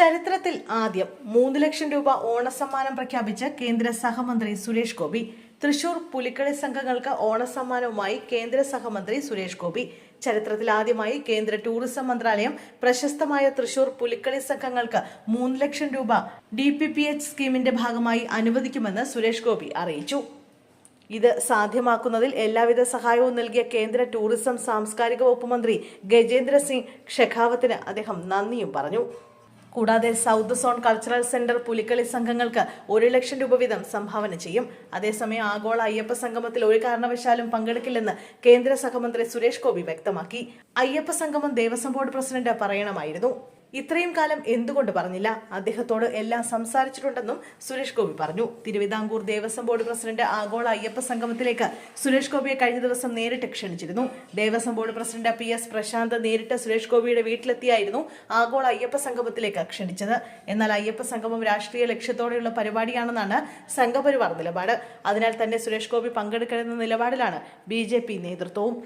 ചരിത്രത്തിൽ ആദ്യം മൂന്ന് ലക്ഷം രൂപ ഓണസമ്മാനം പ്രഖ്യാപിച്ച് കേന്ദ്ര സഹമന്ത്രി സുരേഷ് ഗോപി. തൃശൂർ പുലിക്കളി സംഘങ്ങൾക്ക് ഓണസമ്മാനവുമായി കേന്ദ്ര സഹമന്ത്രി സുരേഷ് ഗോപി. ചരിത്രത്തിൽ ആദ്യമായി കേന്ദ്ര ടൂറിസം മന്ത്രാലയം പ്രശസ്തമായ തൃശൂർ പുലിക്കളി സംഘങ്ങൾക്ക് മൂന്ന് ലക്ഷം രൂപ ഡി പി പി എച്ച് സ്കീമിന്റെ ഭാഗമായി അനുവദിക്കുമെന്ന് സുരേഷ് ഗോപി അറിയിച്ചു. ഇത് സാധ്യമാക്കുന്നതിൽ എല്ലാവിധ സഹായവും നൽകിയ കേന്ദ്ര ടൂറിസം സാംസ്കാരിക വകുപ്പ് മന്ത്രി ഗജേന്ദ്ര സിംഗ് ഷെഖാവത്തിന് അദ്ദേഹം നന്ദിയും പറഞ്ഞു. കൂടാതെ south zone cultural centre Pulikali സംഘങ്ങൾക്ക് ഒരു ലക്ഷം രൂപ വീതം സംഭാവന ചെയ്യും. അതേസമയം ആഗോള അയ്യപ്പ സംഗമത്തിൽ ഒരു കാരണവശാലും പങ്കെടുക്കില്ലെന്ന് കേന്ദ്ര സഹമന്ത്രി സുരേഷ് ഗോപി വ്യക്തമാക്കി. അയ്യപ്പ സംഗമം ദേവസ്വം ബോർഡ് പ്രസിഡന്റ് പറയണമായിരുന്നു. ഇത്രയും കാലം എന്തുകൊണ്ട് പറഞ്ഞില്ല? അദ്ദേഹത്തോട് എല്ലാം സംസാരിച്ചിട്ടുണ്ടെന്നും സുരേഷ് ഗോപി പറഞ്ഞു. തിരുവിതാംകൂർ ദേവസ്വം ബോർഡ് പ്രസിഡന്റ് ആഗോള അയ്യപ്പ സംഗമത്തിലേക്ക് സുരേഷ് ഗോപിയെ കഴിഞ്ഞ ദിവസം നേരിട്ട് ക്ഷണിച്ചിരുന്നു. Devaswom board president P S Prashanth നേരിട്ട് സുരേഷ് ഗോപിയുടെ വീട്ടിലെത്തിയായിരുന്നു ആഗോള അയ്യപ്പ സംഗമത്തിലേക്ക് ക്ഷണിച്ചത്. എന്നാൽ അയ്യപ്പ സംഗമം രാഷ്ട്രീയ ലക്ഷ്യത്തോടെയുള്ള പരിപാടിയാണെന്നാണ് സംഘപരിവാർ നിലപാട്. അതിനാൽ തന്നെ സുരേഷ് ഗോപി പങ്കെടുക്കണമെന്ന നിലപാടിലാണ് ബി നേതൃത്വവും.